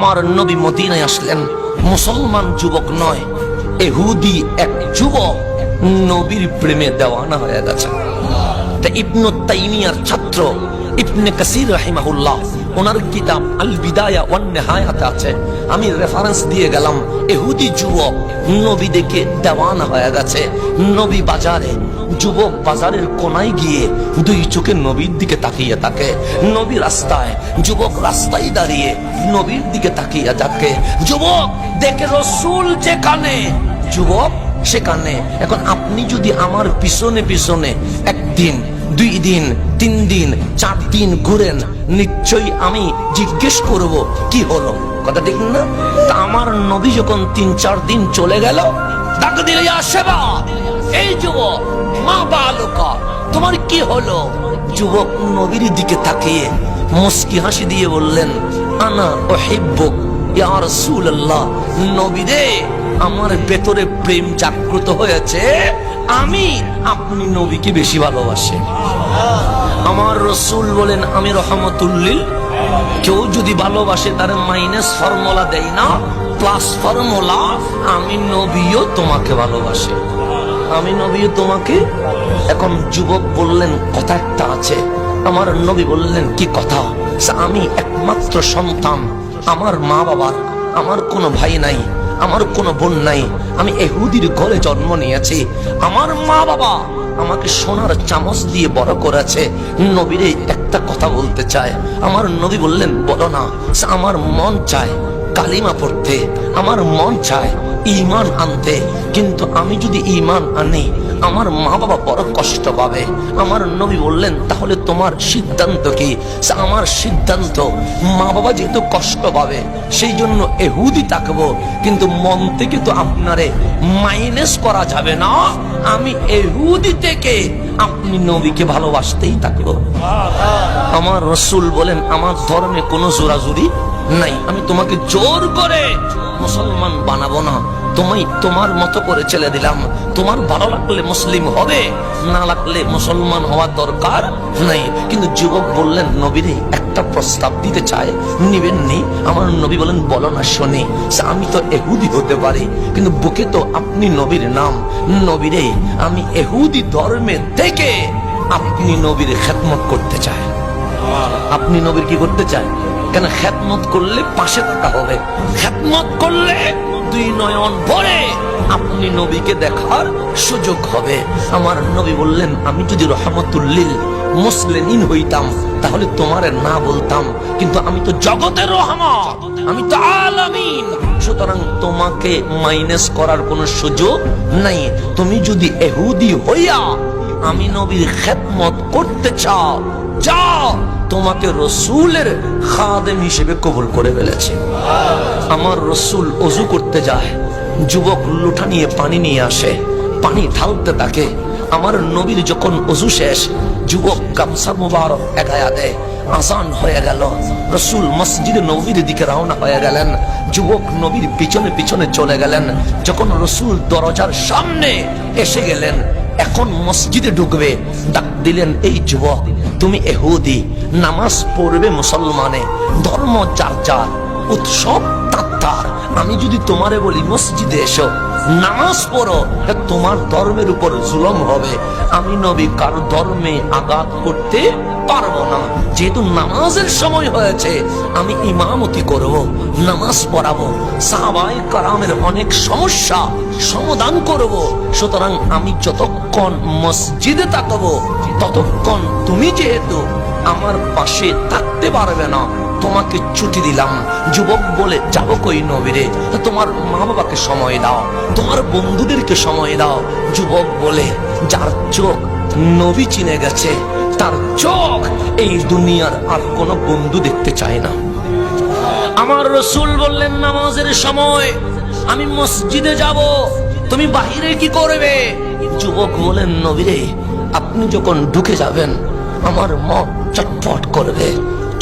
আমার নবী মদিনায় আসলেন। মুসলমান যুবক নয়, এহুদি এক যুবক নবীর প্রেমে দেওয়ানা হয়ে গেছে। ইবনু তাইমিয়ার ছাত্র ইবনে কাসির রাহিমাহুল্লাহ ওনার কিতাব আল বিদায়া ওয়ান নেহায়াতে আছে। আমি রেফারেন্স দিয়ে গেলাম, এহুদি যুবক নবী দেখে দেওয়ান হয়ে গেছে। নবী বাজারে, যুবক বাজারের কোনায় গিয়ে দুই চোখে নবীর দিকে তাকিয়ে থাকে। নবী রাস্তায়, যুবক রাস্তায় দাঁড়িয়ে নবীর দিকে তাকিয়ে থাকে। যুবক, দেখে রসুল যেখানে? যুবক, সেখানে। এখন আপনি যদি আমার পিছনে পিছনে একদিন দুই দিন, তিন দিন, চার দিন ঘুরেন, নিশ্চয়ই আমি জিজ্ঞেস করব, কি হলো? কথা ঠিক না? তা আমার নবী যখন তিন, চার দিন চলে গেল তাকে দিলে সেবা, এই যুবক, মা বালকা, তোমার কি হলো? যুবক নবীর দিকে তাকিয়ে মুস্কি হাসি দিয়ে বললেন, আনা ও হিব্বুক ইয়া রাসূলুল্লাহ, নবী রে, আমার ভেতরে প্রেম জাগ্রত হয়েছে। আমি আপনি নবীকে বেশি ভালোবাসি আমার রসুল বলেন, আমি রহমতুল্লিল। কেউ যদি ভালোবাসে, তার মাইনাস ফর্মুলা দেয় না প্লাস ফর্মুলা আমি নবীও তোমাকে ভালোবাসি। আমি নবীও তোমাকে। এখন যুবক বললেন, কথা একটা আছে। আমার নবী বললেন, কি কথা? আমি একমাত্র সন্তান। আমার মা বাবার আমার কোনো ভাই নাই, আমার কোনো বোন নাই, আমি এহুদির ঘরে জন্ম নিয়েছি। আমার মা বাবা আমাকে সোনার চামচ দিয়ে বড় করেছে, নবীর একটা কথা বলতে চায়। আমার নবী বললেন, বলো না, আমার মন চায় কালিমা পড়তে, আমার মন চায় ইমান আনতে। কিন্তু আমি যদি ইমান আনি, আমার মা বাবা বড় কষ্ট পাবে। আমার নবী বললেন, তাহলে তোমার সিদ্ধান্ত কি? আমার সিদ্ধান্ত মা বাবা যেহেতু কষ্ট পাবে সেই জন্য এহুদি থাকব। কিন্তু মন থেকে তো আপনারে মাইনাস করা যাবে না। আমি এহুদি থেকে আপনি নবীকে ভালোবাসতেই থাকব। আমার রসুল বলেন, আমার ধর্মে কোনো জোরাজুরি নাই। আমি তোমাকে জোর করে মুসলমান বানাবো না। তুমি তোমার মতো করে ছেলে দিলাম। তোমার ভালো লাগলে মুসলিম হবে, না লাগলে মুসলমান হওয়ার দরকার নাই। কিন্তু যুবক বললেন, নবীরে, একটা প্রস্তাব দিতে চায়, নিবেন নি। আমার নবী বলেন, বলো না, শোনে, আমি তো এহুদি হতে পারি, কিন্তু বুকে তো আপনি নবীর নাম। নবীরে, আমি এহুদি ধর্মে থেকে আপনি নবীর খেদমত করতে চায়। আপনি নবীর কি করতে চান কেন খেদমত করলে পাশে থাকা হবে? খেদমত করলে দুই নয়ন ভরে আপনি নবীকে দেখার সুযোগ হবে। আমার নবী বললেন, আমি যদি রহমতুল্লিল মুসলিমিন হইতাম, তাহলে তোমার না বলতাম। কিন্তু আমি তো জগতের রহমত, আমি তো আলামিন। সুতরাং তোমাকে মাইনাস করার কোনো সুযোগ নাই। তুমি যদি এহুদি হইয়া আমি নবীর খেদমত করতে চাও, যাও। তোমাকে রসুলের খাদেম হিসেবে কবুল করে ফেলেছে। আমার রসুল অজু করতে যায়, যুবক লুঠা নিয়ে পানি নিয়ে আসে, পানি ঢালতে থাকে। আমার নবীর যখন অজু শেষ, যুবক গামছা মুবারক এগায়া দেয় আসান হয়ে গেল। রসুল মসজিদে নবীর দিকে রওনা হয়ে গেলেন। যুবক নবীর পিছনে পিছনে চলে গেলেন। যখন রসুল দরজার সামনে এসে গেলেন এখন মসজিদে ঢুকবে, ডাক দিলেন, এই যুবক, তুমি এহুদি, নামাজ পড়বে মুসলমানে, ধর্ম চার চার উৎসব আমি যদি তোমারে বলি, মসজিদে এসো, নামাজ পড়ো তোমার ধর্মের উপর জুলম হবে। আমি নবী, কারও ধর্মে আঘাত করতে পারব না। যেহেতু নামাজের সময় হয়েছে, আমি ইমামতি করব, নামাজ পড়াবো। সাহাবাই কারামের অনেক সমস্যা সমাধান করব। সুতরাং আমি যতক্ষণ মসজিদে থাকব, ততক্ষণ তুমি যেহেতু আমার পাশে থাকতে পারবে না তোমাকে ছুটি দিলাম। যুবক বলে, যাব কই নবীরে? তোমার মা বাবাকে সময় দাও, তোমার বন্ধুদেরকে সময় দাও। যুবক বলে, যার চোখ নবী চিনে গেছে, তার চোখ এই দুনিয়ার আর কোনো বন্ধু দেখতে চায় না। আমার রসুল বললেন, নামাজের সময় আমি মসজিদে যাব, তুমি বাহিরে কি করবে? যুবক বলেন, নবীরে, আপনি যখন ঢুকে যাবেন, আমার মন চটপট করবে।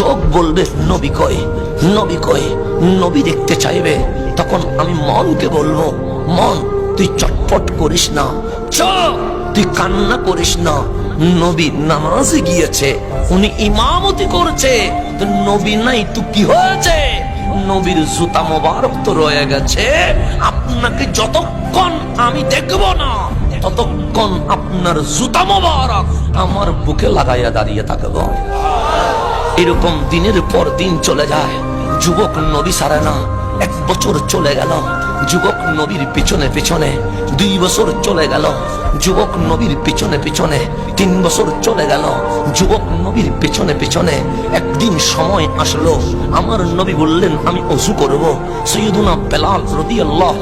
চোখ বলবে, নবী কয় নবী কই, নবী দেখতে চাইবে? তখন আমি মনকে বলব, মন, তুই চটপট করিস না চোখ তুই কান্না করিস না। নবী নামাজে গিয়েছে, উনি ইমামতি করছে, তো নবী নাই তুই কি হয়েছে? নবীর জুতা মোবারক তো রয়ে গেছে, আপনাকে যতক্ষণ আমি দেখব না, ততক্ষণ আপনার জুতা মোবারক আমার বুকে লাগাইয়া দাঁড়িয়ে থাকব। এরকম দিনের পর দিন চলে যায়। যুবক নবী সারে না এক বছর চলে গেল। যুবক নবীর পিছনে পিছনে দুই বছর চলে গেল। যুবক নবীর পিছনে পিছনে তিন বছর চলে গেল। যুবক নবীর পিছনে পিছনে একদিন সময় আসলো। আমার নবী বললেন, আমি অজু করব। সৈয়দুনা বেলাল রদি আল্লাহ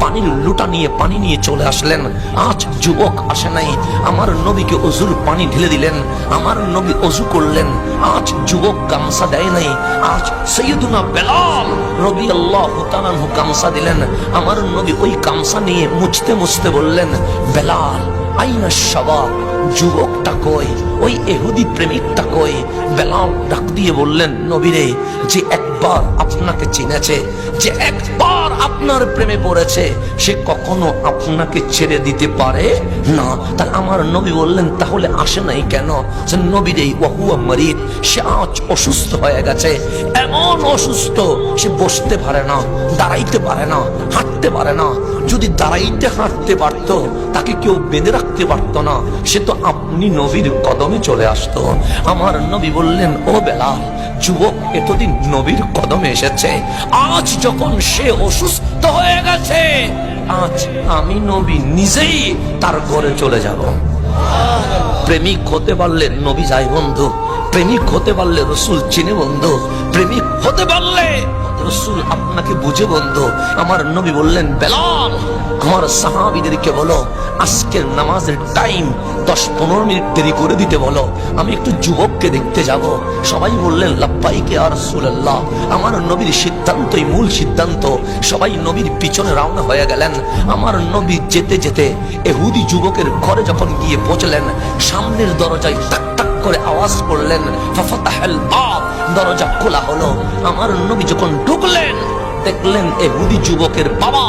পানির লুটা নিয়ে পানি নিয়ে চলে আসলেন। আজ যুবক আসে নাই। আমার নবীকে অজুর পানি ঢেলে দিলেন। আমার নবী অজু করলেন। আজ যুবক গামসা দেয় নাই। আজ সৈয়দুনা বেলাল রবি আল্লাহ তালানহু গামসা দিলেন। আমার নবী ওই গামসা নিয়ে মুছতে মুছতে বললেন, বেলাল, আইনা সবাব? যুবকটা কই? ওই এহুদি প্রেমিকটা কই? বেলাল ডাক দিয়ে বললেন, নবীরে, যে একবার আপনাকে চিনেছে যে একবার আপনার প্রেমে পড়েছে, সে কখনো আপনাকে ছেড়ে দিতে পারে? না। তার আমার নবী বললেন, তাহলে আসে নাই কেন? যে নবীরে ওয়াহুয়া মারিদ, সে আজ অসুস্থ হয়ে গেছে। এমন অসুস্থ, সে বসতে পারে না, দাঁড়াইতে পারে না, হাঁটতে পারে না। যদি দাঁড়াইতে হাঁটতে পারতো, তাকে কেউ বেঁধে রাখতে পারতো না। সে তো আপনি নবীর কদমে চলে আসতো। আমার নবী বললেন, ও বেলাল, যুবক, এতদিন নবীর কদমে এসেছে। আজ যখন সে অসুস্থ হয়ে গেছে, আজ আমি নবী নিজেই তার ঘরে চলে যাব। প্রেমিক হতে পারলে নবী যাই বন্ধু, প্রেমিক হতে পারলে রসুল চিনে বন্ধু, প্রেমিক হতে পারলে রসুল আপনাকে বুঝে বন্ধু। আমার নবী বললেন, বেলাল আমার সাহাবিদেরকে বলো, আজকের নামাজের টাইম দশ পনেরো মিনিট দেরি করে দিতে বলো। আমি একটু যুবককে দেখতে যাব। সবাই বললেন লাপ্পাইকে আর রসুল্লাহ আমার নবীর সিদ্ধান্তই মূল সিদ্ধান্ত। সবাই নবীর পিছনে রওনা হয়ে গেলেন। আমার নবী যেতে যেতে এহুদি যুবকের ঘরে যখন গিয়ে পৌঁছলেন, সামনের দরজায় টাক টাক করে আওয়াজ করলেন দরজা খোলা হলো। আমার নবী যখন ঢুকলেন দেখলেন এহুদি যুবকের বাবা।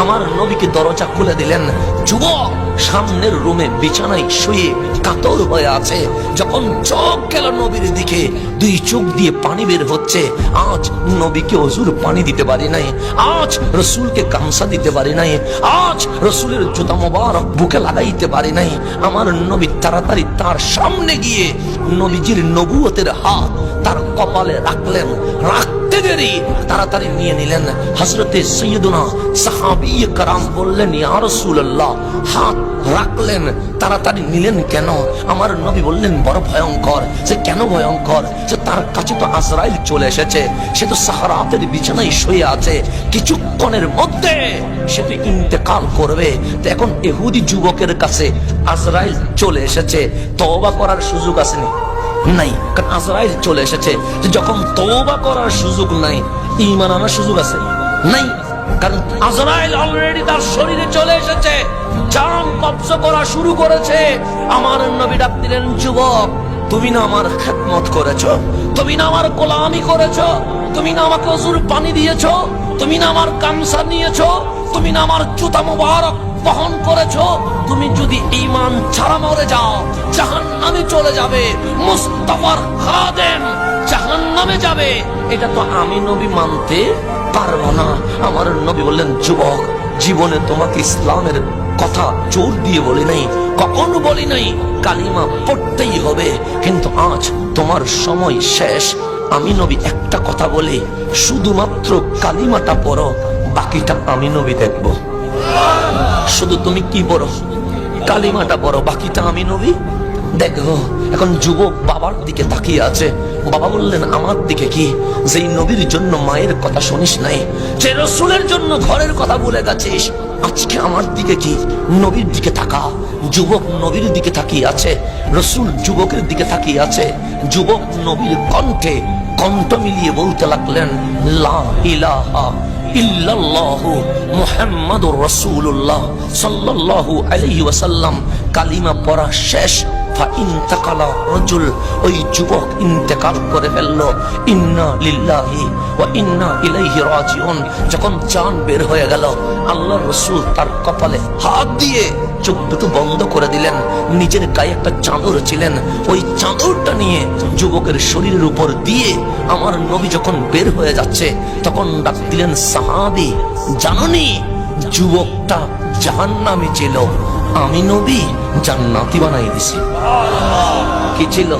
আমার নবীকে দরজা খুলে দিলেন। যুবক, সামনের রুমে বিছানায় শুয়ে কাতর হয়ে আছে। যখন চোখ গেল নবীর দিকে, দুই চোখ দিয়ে পানি বের হচ্ছে। আজ নবীকে অজুর পানি দিতে পারি নাই। আজ রসুলকে কামসা দিতে পারি নাই। আজ রসুলের জুতা মোবারক বুকে লাগাইতে পারি নাই। আমার নবী তাড়াতাড়ি তার সামনে গিয়ে নবীজির নবুয়তের হাত তার কপালে রাখলেন। রাখতে দেরি তাড়াতাড়ি নিয়ে নিলেন হজরতে সৈয়দুনা সাহাবি কারাম বললেন, ইয়া রাসূলুল্লাহ। হাত রাখলেন, তাড়াতাড়ি নিলেন কেন? আমার নবী বললেন, বড় ভয়ঙ্কর। সে কেন ভয়ঙ্কর? যে তার কাছে তো আজরাইল চলে এসেছে। সে তো সাহারাতের বিছানায় শুয়ে আছে। কিছুক্ষণের মধ্যে সে তো ইন্তেকাল করবে। তো এখন এহুদি যুবকের কাছে আজরাইল চলে এসেছে। তবা করার সুযোগ আসেনি। নাই। কারণ আজরাইল চলে এসেছে যে যখন তওবা করার সুযোগ নাই, ঈমান আনার সুযোগ আছে নাই। কারণ আজরাইল অলরেডি তার শরীরে চলে এসেছে, জাম কবজ করা শুরু করেছে। আমার নবী ডাক দিলেন যুবক, তুমি না আমার খেদমত করেছ, তুমি না আমার গোলামি করেছ, তুমি না আমাকে অজুর পানি দিয়েছ, তুমি না আমার কামসা নিয়েছো, তুমি না আমার জুতা মোবারক বহন করেছ। তুমি যদি ইমান ছাড়া মরে যাও চলে যাবে, মুস্তফার খাদেম জাহান নামে যাবে। এটা তো আমি নবী মানতে পারব না। আমার নবী বললেন, যুবক, জীবনে তোমাকে ইসলামের কথা জোর দিয়ে বলি নাই, কখনো বলি নাই, কালিমা পড়তেই হবে। কিন্তু আজ তোমার সময় শেষ। আমি নবী একটা কথা বলি, শুধুমাত্র কালিমাটা পড়ো, বাকিটা আমি নবী দেখব। শুধু তুমি কি পড়ো? কালিমাটা পড়ো, বাকিটা আমি নবী দেখো, এখন যুবক বাবার দিকে তাকিয়ে আছে। বাবা বললেন, আমার দিকে কি? যেই নবীর জন্য মায়ের কথা শুনিস নাই, যে রসুলের জন্য ঘরের কথা বলে গেছিস, আজকে আমার দিকে কি? নবীর দিকে তাকা। যুবক নবীর দিকে তাকিয়ে আছে, রসুল যুবকের দিকে তাকিয়ে আছে। যুবক নবীর কণ্ঠে কণ্ঠ মিলিয়ে বলতে লাগলেন, লা ইলাহা ইল্লাল্লাহু সাল্লাল্লাহু আলাইহি ওয়াসাল্লাম। কালিমা শেষ। ওই করে ফেলল। ইন্না লিল্লাহি ইন্না যখন চান বের হয়ে গেল আল্লাহ রসুল তার কপালে হাত দিয়ে চোখ দুটো বন্ধ করে দিলেন। নিজের গায়ে একটা চাদর ছিলেন। ওই চাদরটা নিয়ে যুবকের শরীরের উপর দিয়ে আমার নবী যখন বের হয়ে যাচ্ছে, তখন ডাক দিলেন সাহাবি জাননি? যুবকটা জাহান নামে ছিল। আমি নবী, জান্নাতি বানাই দিছি। কি ছিল?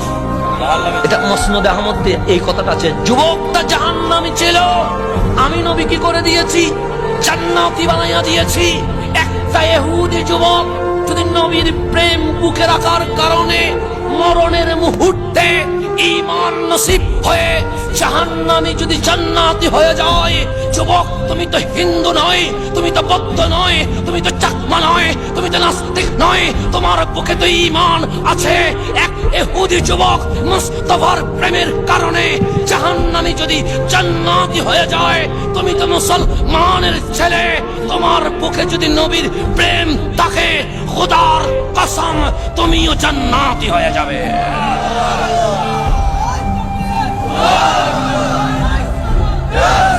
এটা মসনদ আহমদে এই কথাটা আছে, যুবকটা জাহান নামে ছিল। আমি নবী কি করে দিয়েছি, জান্নাতি বানাইয়া দিয়েছি। ইহুদি যুবক যদি নবীর প্রেম বুকে রাখার কারণে মরণের মুহূর্তে ঈমান নসিব হয়ে জাহান্নামী যদি জান্নাতি হয়ে যায়, যুবক, তুমি তো হিন্দু নয়, তুমি তো বৌদ্ধ নয়, তুমি তো চাকমা নয়, তুমি তো নাস্তিক নয়, তোমার বুকে তো ঈমান আছে। এক এহুদি যুবক মুস্তফার প্রেমের কারণে জাহান্নামী যদি জান্নাতি হয়ে যায়, তুমি তো মুসলমানের ছেলে, তোমার বুকে যদি নবীর প্রেম থাকে, খোদার কসম, তুমিও জান্নাতি হয়ে যাবে। Yeah!